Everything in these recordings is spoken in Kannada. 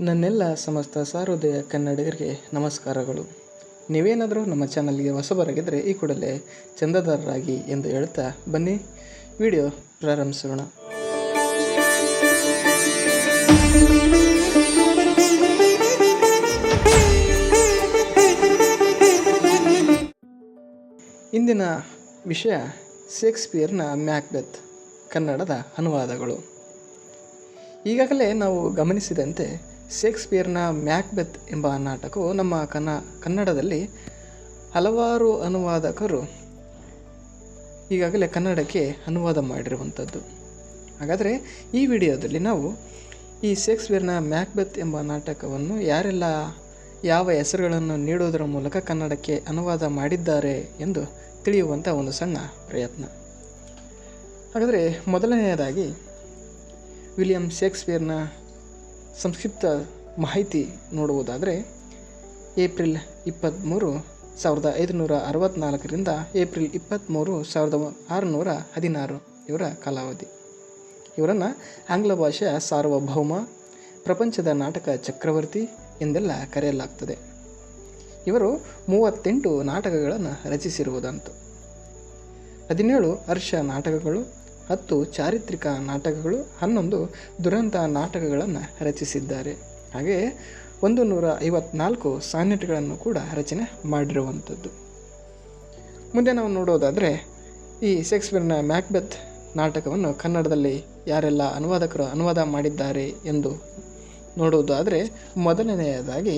ನನ್ನೆಲ್ಲ ಸಮಸ್ತ ಸಾರೋದಯ ಕನ್ನಡಿಗರಿಗೆ ನಮಸ್ಕಾರಗಳು. ನೀವೇನಾದರೂ ನಮ್ಮ ಚಾನಲ್ಗೆ ಹೊಸಬರಾಗಿದ್ದರೆ ಈ ಕೂಡಲೇ ಚಂದದಾರರಾಗಿ ಎಂದು ಹೇಳ್ತಾ ಬನ್ನಿ. ವಿಡಿಯೋ ಪ್ರಾರಂಭಿಸೋಣ. ಇಂದಿನ ವಿಷಯ ಶೇಕ್ಸ್ಪಿಯರ್ನ ಮ್ಯಾಕ್ಬೆತ್, ಕನ್ನಡದ ಅನುವಾದಗಳು. ಈಗಾಗಲೇ ನಾವು ಗಮನಿಸಿದಂತೆ ಶೇಕ್ಸ್ಪಿಯರ್ನ ಮ್ಯಾಕ್ಬೆತ್ ಎಂಬ ನಾಟಕವು ನಮ್ಮ ಕನ್ನ ಕನ್ನಡದಲ್ಲಿ ಹಲವಾರು ಅನುವಾದಕರು ಈಗಾಗಲೇ ಕನ್ನಡಕ್ಕೆ ಅನುವಾದ ಮಾಡಿರುವಂಥದ್ದು. ಹಾಗಾದರೆ ಈ ವಿಡಿಯೋದಲ್ಲಿ ನಾವು ಈ ಶೇಕ್ಸ್ಪಿಯರ್ನ ಮ್ಯಾಕ್ಬೆತ್ ಎಂಬ ನಾಟಕವನ್ನು ಯಾರೆಲ್ಲ ಯಾವ ಹೆಸರುಗಳನ್ನು ನೀಡುವುದರ ಮೂಲಕ ಕನ್ನಡಕ್ಕೆ ಅನುವಾದ ಮಾಡಿದ್ದಾರೆ ಎಂದು ತಿಳಿಯುವಂಥ ಒಂದು ಸಣ್ಣ ಪ್ರಯತ್ನ. ಹಾಗಾದರೆ ಮೊದಲನೆಯದಾಗಿ ವಿಲಿಯಂ ಶೇಕ್ಸ್ಪಿಯರ್ನ ಸಂಕ್ಷಿಪ್ತ ಮಾಹಿತಿ ನೋಡುವುದಾದರೆ ಏಪ್ರಿಲ್ ಇಪ್ಪತ್ತ್ಮೂರು ಸಾವಿರದ ಐದುನೂರ ಅರವತ್ತ್ನಾಲ್ಕರಿಂದ ಏಪ್ರಿಲ್ ಇಪ್ಪತ್ತ್ಮೂರು ಸಾವಿರದ ಆರುನೂರ ಹದಿನಾರು ಇವರ ಕಾಲಾವಧಿ. ಇವರನ್ನು ಆಂಗ್ಲ ಭಾಷೆಯ ಸಾರ್ವಭೌಮ, ಪ್ರಪಂಚದ ನಾಟಕ ಚಕ್ರವರ್ತಿ ಎಂದೆಲ್ಲ ಕರೆಯಲಾಗ್ತದೆ. ಇವರು ಮೂವತ್ತೆಂಟು ನಾಟಕಗಳನ್ನು ರಚಿಸಿರುವುದಂತು. ಹದಿನೇಳು ಹರ್ಷ ನಾಟಕಗಳು ಹತ್ತು ಚಾರಿತ್ರಿಕ ನಾಟಕಗಳು, ಹನ್ನೊಂದು ದುರಂತ ನಾಟಕಗಳನ್ನು ರಚಿಸಿದ್ದಾರೆ. ಹಾಗೆಯೇ ಒಂದು ನೂರ ಐವತ್ನಾಲ್ಕು ಸಾನೆಟ್ಗಳನ್ನು ಕೂಡ ರಚನೆ ಮಾಡಿರುವಂಥದ್ದು. ಮುಂದೆ ನಾವು ನೋಡೋದಾದರೆ, ಈ ಶೇಕ್ಸ್ಪಿಯರ್ನ ಮ್ಯಾಕ್ಬೆತ್ ನಾಟಕವನ್ನು ಕನ್ನಡದಲ್ಲಿ ಯಾರೆಲ್ಲ ಅನುವಾದಕರು ಅನುವಾದ ಮಾಡಿದ್ದಾರೆ ಎಂದು ನೋಡೋದಾದರೆ, ಮೊದಲನೆಯದಾಗಿ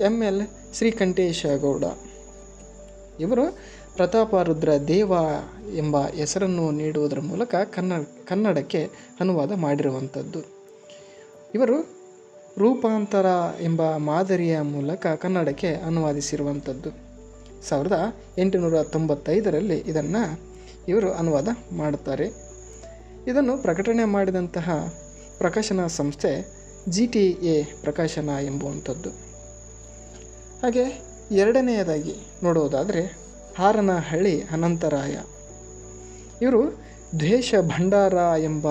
ಎಂ ಎಲ್ ಶ್ರೀಕಂಠೇಶ ಗೌಡ. ಇವರು ಪ್ರತಾಪರುದ್ರ ದೇವ ಎಂಬ ಹೆಸರನ್ನು ನೀಡುವುದರ ಮೂಲಕ ಕನ್ನಡ ಕನ್ನಡಕ್ಕೆ ಅನುವಾದ ಮಾಡಿರುವಂಥದ್ದು. ಇವರು ರೂಪಾಂತರ ಎಂಬ ಮಾದರಿಯ ಮೂಲಕ ಕನ್ನಡಕ್ಕೆ ಅನುವಾದಿಸಿರುವಂಥದ್ದು. ಸಾವಿರದ ಎಂಟುನೂರ ತೊಂಬತ್ತೈದರಲ್ಲಿ ಇದನ್ನು ಇವರು ಅನುವಾದ ಮಾಡುತ್ತಾರೆ. ಇದನ್ನು ಪ್ರಕಟಣೆ ಮಾಡಿದಂತಹ ಪ್ರಕಾಶನ ಸಂಸ್ಥೆ ಜಿ ಟಿ ಎ ಪ್ರಕಾಶನ ಎಂಬುವಂಥದ್ದು. ಹಾಗೆ ಎರಡನೆಯದಾಗಿ ನೋಡೋದಾದರೆ ಹಾರನಹಳ್ಳಿ ಅನಂತರಾಯ. ಇವರು ದ್ವೇಷ ಭಂಡಾರ ಎಂಬ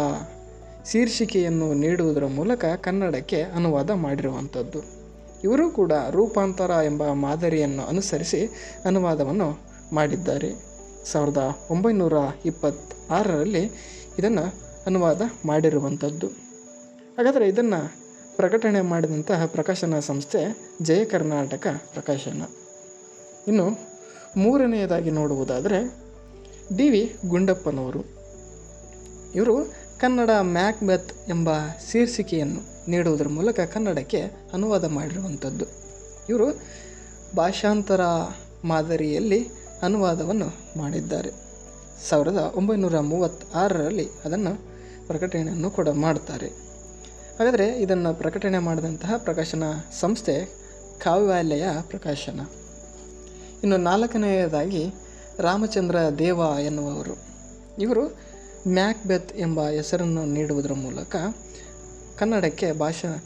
ಶೀರ್ಷಿಕೆಯನ್ನು ನೀಡುವುದರ ಮೂಲಕ ಕನ್ನಡಕ್ಕೆ ಅನುವಾದ ಮಾಡಿರುವಂಥದ್ದು. ಇವರು ಕೂಡ ರೂಪಾಂತರ ಎಂಬ ಮಾದರಿಯನ್ನು ಅನುಸರಿಸಿ ಅನುವಾದವನ್ನು ಮಾಡಿದ್ದಾರೆ. ಸಾವಿರದ ಒಂಬೈನೂರ ಇಪ್ಪತ್ತಾರರಲ್ಲಿ ಇದನ್ನು ಅನುವಾದ ಮಾಡಿರುವಂಥದ್ದು. ಹಾಗಾದರೆ ಇದನ್ನು ಪ್ರಕಟಣೆ ಮಾಡಿದಂತಹ ಪ್ರಕಾಶನ ಸಂಸ್ಥೆ ಜಯ ಕರ್ನಾಟಕ ಪ್ರಕಾಶನ. ಇನ್ನು ಮೂರನೆಯದಾಗಿ ನೋಡುವುದಾದರೆ ಡಿ ವಿ ಗುಂಡಪ್ಪನವರು. ಇವರು ಕನ್ನಡ ಮ್ಯಾಕ್ಬೆತ್ ಎಂಬ ಶೀರ್ಷಿಕೆಯನ್ನು ನೀಡುವುದರ ಮೂಲಕ ಕನ್ನಡಕ್ಕೆ ಅನುವಾದ ಮಾಡಿರುವಂಥದ್ದು. ಇವರು ಭಾಷಾಂತರ ಮಾದರಿಯಲ್ಲಿ ಅನುವಾದವನ್ನು ಮಾಡಿದ್ದಾರೆ. ಸಾವಿರದ ಒಂಬೈನೂರ ಮೂವತ್ತಾರರಲ್ಲಿ ಅದನ್ನು ಪ್ರಕಟಣೆಯನ್ನು ಕೂಡ ಮಾಡ್ತಾರೆ. ಹಾಗಾದರೆ ಇದನ್ನು ಪ್ರಕಟಣೆ ಮಾಡಿದಂತಹ ಪ್ರಕಾಶನ ಸಂಸ್ಥೆ ಕಾವ್ಯಾಲಯ ಪ್ರಕಾಶನ. ಇನ್ನು ನಾಲ್ಕನೆಯದಾಗಿ ರಾಮಚಂದ್ರ ದೇವ ಎನ್ನುವವರು. ಇವರು ಮ್ಯಾಕ್ಬೆತ್ ಎಂಬ ಹೆಸರನ್ನು ನೀಡುವುದರ ಮೂಲಕ ಕನ್ನಡಕ್ಕೆ ಭಾಷಾ,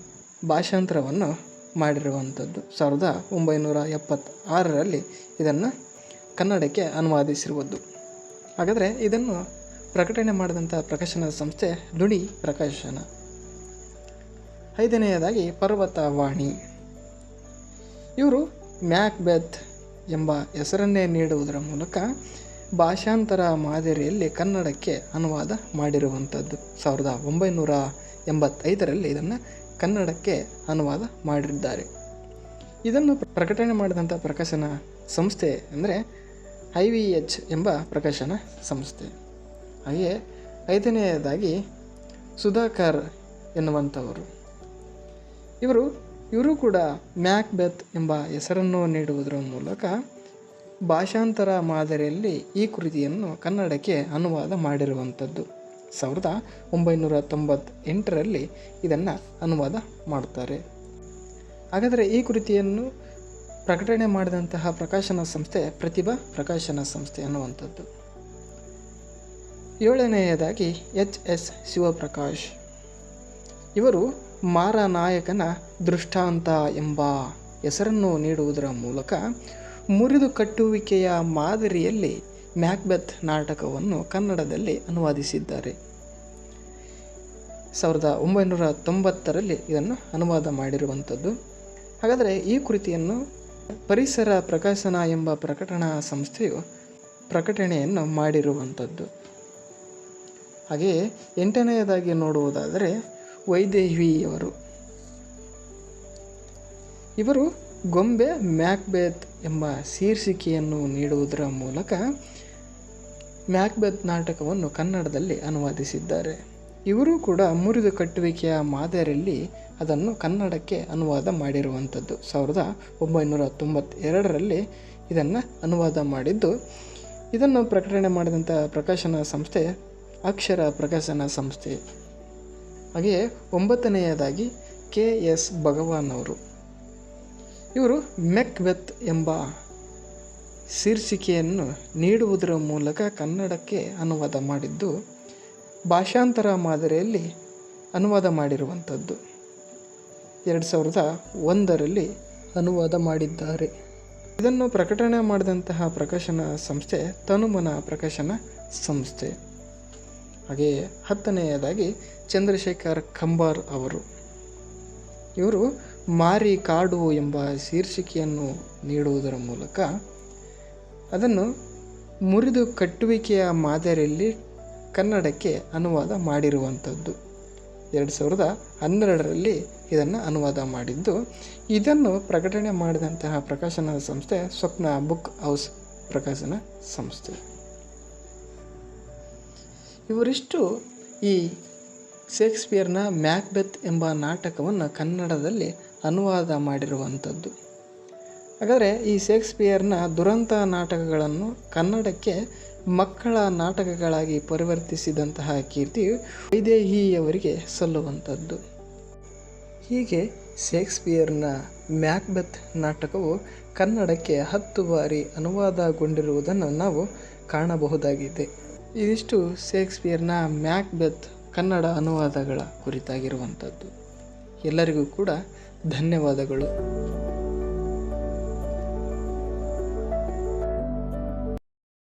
ಭಾಷಾಂತರವನ್ನು ಮಾಡಿರುವಂಥದ್ದು. ಸಾವಿರದ ಒಂಬೈನೂರ ಎಪ್ಪತ್ತಾರರಲ್ಲಿ ಇದನ್ನು ಕನ್ನಡಕ್ಕೆ ಅನುವಾದಿಸಿರುವುದು. ಹಾಗಾದರೆ ಇದನ್ನು ಪ್ರಕಟಣೆ ಮಾಡಿದಂಥ ಪ್ರಕಾಶನ ಸಂಸ್ಥೆ ನುಡಿ ಪ್ರಕಾಶನ. ಐದನೆಯದಾಗಿ ಪರ್ವತವಾಣಿ. ಇವರು ಮ್ಯಾಕ್ಬೆತ್ ಎಂಬ ಹೆಸರನ್ನೇ ನೀಡುವುದರ ಮೂಲಕ ಭಾಷಾಂತರ ಮಾದರಿಯಲ್ಲಿ ಕನ್ನಡಕ್ಕೆ ಅನುವಾದ ಮಾಡಿರುವಂಥದ್ದು. ಸಾವಿರದ ಒಂಬೈನೂರ ಎಂಬತ್ತೈದರಲ್ಲಿ ಇದನ್ನು ಕನ್ನಡಕ್ಕೆ ಅನುವಾದ ಮಾಡಿದ್ದಾರೆ. ಇದನ್ನು ಪ್ರಕಟಣೆ ಮಾಡಿದಂಥ ಪ್ರಕಾಶನ ಸಂಸ್ಥೆ ಅಂದರೆ ಐ ವಿ ಎಚ್ ಎಂಬ ಪ್ರಕಾಶನ ಸಂಸ್ಥೆ. ಹಾಗೆಯೇ ಐದನೆಯದಾಗಿ ಸುಧಾಕರ್ ಎನ್ನುವಂಥವರು. ಇವರು ಇವರು ಕೂಡ ಮ್ಯಾಕ್ ಬೆತ್ ಎಂಬ ಹೆಸರನ್ನು ನೀಡುವುದರ ಮೂಲಕ ಭಾಷಾಂತರ ಮಾದರಿಯಲ್ಲಿ ಈ ಕೃತಿಯನ್ನು ಕನ್ನಡಕ್ಕೆ ಅನುವಾದ ಮಾಡಿರುವಂಥದ್ದು. ಸಾವಿರದ ಒಂಬೈನೂರ ತೊಂಬತ್ತೆಂಟರಲ್ಲಿ ಇದನ್ನು ಅನುವಾದ ಮಾಡುತ್ತಾರೆ ಹಾಗಾದರೆ ಈ ಕೃತಿಯನ್ನು ಪ್ರಕಟಣೆ ಮಾಡಿದಂತಹ ಪ್ರಕಾಶನ ಸಂಸ್ಥೆ ಪ್ರತಿಭಾ ಪ್ರಕಾಶನ ಸಂಸ್ಥೆ ಅನ್ನುವಂಥದ್ದು. ಏಳನೆಯದಾಗಿ ಎಚ್ ಎಸ್ ಶಿವಪ್ರಕಾಶ್. ಇವರು ಮಾರನಾಯಕನ ದೃಷ್ಟಾಂತ ಎಂಬ ಹೆಸರನ್ನು ನೀಡುವುದರ ಮೂಲಕ ಮುರಿದು ಕಟ್ಟುವಿಕೆಯ ಮಾದರಿಯಲ್ಲಿ ಮ್ಯಾಕ್ಬೆತ್ ನಾಟಕವನ್ನು ಕನ್ನಡದಲ್ಲಿ ಅನುವಾದಿಸಿದ್ದಾರೆ. ಸಾವಿರದ ಒಂಬೈನೂರ ತೊಂಬತ್ತರಲ್ಲಿ ಇದನ್ನು ಅನುವಾದ ಮಾಡಿರುವಂಥದ್ದು. ಹಾಗಾದರೆ ಈ ಕೃತಿಯನ್ನು ಪರಿಸರ ಪ್ರಕಾಶನ ಎಂಬ ಪ್ರಕಟಣಾ ಸಂಸ್ಥೆಯು ಪ್ರಕಟಣೆಯನ್ನು ಮಾಡಿರುವಂಥದ್ದು. ಹಾಗೆಯೇ ಎಂಟನೆಯದಾಗಿ ನೋಡುವುದಾದರೆ ವೈದೇಹಿಯವರು. ಇವರು ಗೊಂಬೆ ಮ್ಯಾಕ್ಬೆತ್ ಎಂಬ ಶೀರ್ಷಿಕೆಯನ್ನು ನೀಡುವುದರ ಮೂಲಕ ಮ್ಯಾಕ್ಬೆತ್ ನಾಟಕವನ್ನು ಕನ್ನಡದಲ್ಲಿ ಅನುವಾದಿಸಿದ್ದಾರೆ. ಇವರು ಕೂಡ ಮುರಿದು ಕಟ್ಟುವಿಕೆಯ ಮಾದರಿಯಲ್ಲಿ ಅದನ್ನು ಕನ್ನಡಕ್ಕೆ ಅನುವಾದ ಮಾಡಿರುವಂಥದ್ದು. ಸಾವಿರದ ಒಂಬೈನೂರ ತೊಂಬತ್ತೆರಡರಲ್ಲಿ ಇದನ್ನು ಅನುವಾದ ಮಾಡಿದ್ದು, ಇದನ್ನು ಪ್ರಕಟಣೆ ಮಾಡಿದಂಥ ಪ್ರಕಾಶನ ಸಂಸ್ಥೆ ಅಕ್ಷರ ಪ್ರಕಾಶನ ಸಂಸ್ಥೆ ಹಾಗೆಯೇ ಒಂಬತ್ತನೆಯದಾಗಿ ಕೆ ಎಸ್ ಭಗವಾನ್ ಅವರು ಇವರು ಮೆಕ್ವೆತ್ ಎಂಬ ಶೀರ್ಷಿಕೆಯನ್ನು ನೀಡುವುದರ ಮೂಲಕ ಕನ್ನಡಕ್ಕೆ ಅನುವಾದ ಮಾಡಿದ್ದು, ಭಾಷಾಂತರ ಮಾದರಿಯಲ್ಲಿ ಅನುವಾದ ಮಾಡಿರುವಂಥದ್ದು. ಎರಡು ಸಾವಿರದ ಒಂದರಲ್ಲಿ ಅನುವಾದ ಮಾಡಿದ್ದಾರೆ. ಇದನ್ನು ಪ್ರಕಟಣೆ ಮಾಡಿದಂತಹ ಪ್ರಕಾಶನ ಸಂಸ್ಥೆ ತನುಮನ ಪ್ರಕಾಶನ ಸಂಸ್ಥೆ. ಹಾಗೆಯೇ ಹತ್ತನೆಯದಾಗಿ ಚಂದ್ರಶೇಖರ್ ಕಂಬಾರ್ ಅವರು. ಇವರು ಮಾರಿ ಕಾಡು ಎಂಬ ಶೀರ್ಷಿಕೆಯನ್ನು ನೀಡುವುದರ ಮೂಲಕ ಅದನ್ನು ಮುರಿದು ಕಟ್ಟುವಿಕೆಯ ಮಾದರಿಯಲ್ಲಿ ಕನ್ನಡಕ್ಕೆ ಅನುವಾದ ಮಾಡಿರುವಂಥದ್ದು. ಎರಡು ಸಾವಿರದ ಹನ್ನೆರಡರಲ್ಲಿ ಇದನ್ನು ಅನುವಾದ ಮಾಡಿದ್ದು, ಇದನ್ನು ಪ್ರಕಟಣೆ ಮಾಡಿದಂತಹ ಪ್ರಕಾಶನ ಸಂಸ್ಥೆ ಸ್ವಪ್ನ ಬುಕ್ ಹೌಸ್ ಪ್ರಕಾಶನ ಸಂಸ್ಥೆ. ಇವರಿಷ್ಟು ಈ ಶೇಕ್ಸ್ಪಿಯರ್ನ ಮ್ಯಾಕ್ಬೆತ್ ಎಂಬ ನಾಟಕವನ್ನು ಕನ್ನಡದಲ್ಲಿ ಅನುವಾದ ಮಾಡಿರುವಂಥದ್ದು. ಹಾಗಾದರೆ ಈ ಶೇಕ್ಸ್ಪಿಯರ್ನ ದುರಂತ ನಾಟಕಗಳನ್ನು ಕನ್ನಡಕ್ಕೆ ಮಕ್ಕಳ ನಾಟಕಗಳಾಗಿ ಪರಿವರ್ತಿಸಿದಂತಹ ಕೀರ್ತಿ ವೈದೇಹಿಯವರಿಗೆ ಸಲ್ಲುವಂಥದ್ದು. ಹೀಗೆ ಶೇಕ್ಸ್ಪಿಯರ್ನ ಮ್ಯಾಕ್ಬೆತ್ ನಾಟಕವು ಕನ್ನಡಕ್ಕೆ ಹತ್ತು ಬಾರಿ ಅನುವಾದಗೊಂಡಿರುವುದನ್ನು ನಾವು ಕಾಣಬಹುದಾಗಿದೆ. ಇದಿಷ್ಟು ಶೇಕ್ಸ್ಪಿಯರ್ನ ಮ್ಯಾಕ್ಬೆತ್ ಕನ್ನಡ ಅನುವಾದಗಳ ಕುರಿತಾಗಿರುವಂಥದ್ದು. ಎಲ್ಲರಿಗೂ ಕೂಡ ಧನ್ಯವಾದಗಳು.